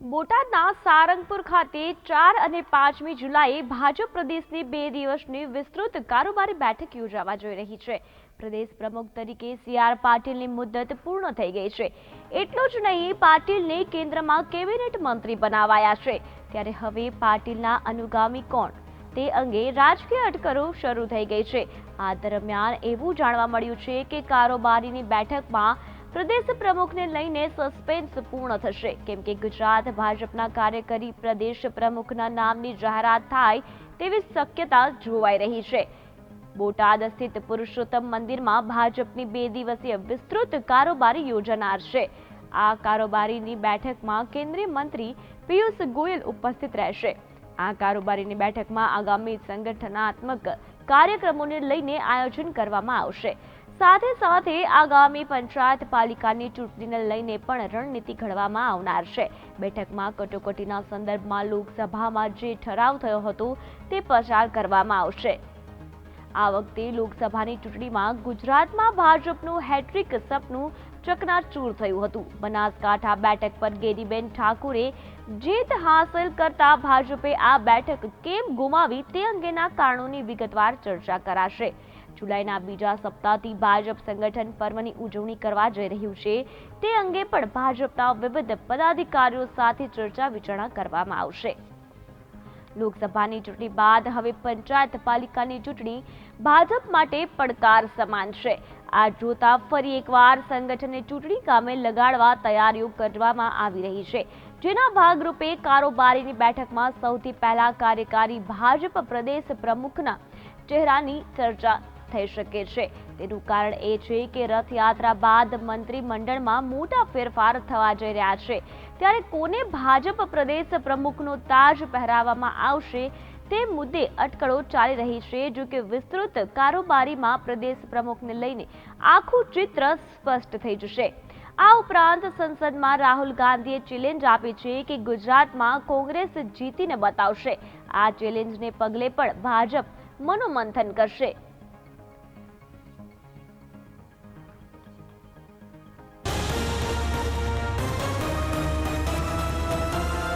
બોટાદના સારંગપુર ખાતે ચાર અને પાંચમી જુલાઈએ ભાજપ પ્રદેશની બે દિવસની વિસ્તૃત કારોબારી બેઠક યોજાવા જઈ રહી છે. પ્રદેશ પ્રમુખ તરીકે સી આર પાટીલની મુદત પૂર્ણ થઈ ગઈ છે. એટલું જ નહીં, પાટીલને કેન્દ્રમાં કેબિનેટ મંત્રી બનાવાયા છે. ત્યારે હવે પાટીલના અનુગામી કોણ? તે અંગે રાજકીય અટકળો શરૂ થઈ ગઈ છે. આ દરમિયાન એવું જાણવા મળ્યું છે કે કારોબારીની બેઠકમાં પ્રદેશ પ્રમુખને લઈને સસ્પેન્સ પૂર્ણ થશે. કેમ કે ગુજરાત ભાજપના કાર્યકારી પ્રદેશ પ્રમુખના નામની જાહેરાત થાય તેવી શક્યતા જોવાઈ રહી છે. બોટાદ સ્થિત પુરુષોત્તમ મંદિરમાં ભાજપની બે દિવસીય વિસ્તૃત કારોબારી યોજાનાર છે. આ કારોબારીની બેઠકમાં કેન્દ્રીય મંત્રી પિયુષ ગોયલ ઉપસ્થિત રહેશે. આ કારોબારીની બેઠકમાં આગામી સંગઠનાત્મક કાર્યક્રમોને લઈને આયોજન કરવામાં આવશે. સાથે સાથે આગામી પંચાયત પાલિકાની ચૂંટણીને લઈને પણ રણનીતિ ઘડવામાં આવનાર છે. બેઠકમાં કટોકટીના સંદર્ભમાં લોકસભામાં જે ઠરાવ થયો હતો તે પસાર કરવામાં આવશે. આ વખતે લોકસભાની ચૂંટણીમાં ગુજરાતમાં ભાજપનું હેટ્રિક સપનું ચકનાચૂર થયું હતું. બનાસકાંઠા બેઠક પર ગેરીબેન ઠાકુરે જીત હાંસલ કરતા ભાજપે આ બેઠક કેમ ગુમાવી તે અંગેના કારણોની વિગતવાર ચર્ચા કરાશે. જુલાઈના બીજા સપ્તાહથી ભાજપ સંગઠન પર્વની ઉજવણી કરવા જઈ રહ્યું છે. તે અંગે પણ ભાજપના વિવિધ પદાધિકારીઓ સાથે ચર્ચા વિચારણા કરવામાં આવશે. લોકસભાની ચૂંટણી બાદ હવે પંચાયત પાલિકાની ચૂંટણી ભાજપ માટે પડકાર સમાન છે. આ જોતા ફરી એકવાર સંગઠને ચૂંટણી કામે લગાડવા તૈયારીઓ કરવામાં આવી રહી છે. જેના ભાગરૂપે કારોબારીની બેઠકમાં સૌથી પહેલા કાર્યકારી ભાજપ પ્રદેશ પ્રમુખના ચહેરાની ચર્ચા થઈ શકે છે. તેનું કારણ એ છે કે રથયાત્રા બાદ મંત્રીમંડળમાં મોટા ફેરફાર થવા જઈ રહ્યા છે. ત્યારે કોને ભાજપ પ્રદેશ પ્રમુખનો તાજ પહેરાવવામાં આવશે તે મુદ્દે અટકળો ચાલી રહી છે. જો કે વિસ્તૃત કારોબારીમાં પ્રદેશ પ્રમુખને લઈને આખું ચિત્ર સ્પષ્ટ થઈ જશે. આ ઉપરાંત સંસદમાં રાહુલ ગાંધીએ ચેલેન્જ આપી છે કે ગુજરાતમાં કોંગ્રેસ જીતીને બતાવશે. આ ચેલેન્જને પગલે પણ ભાજપ મનોમંથન કરશે.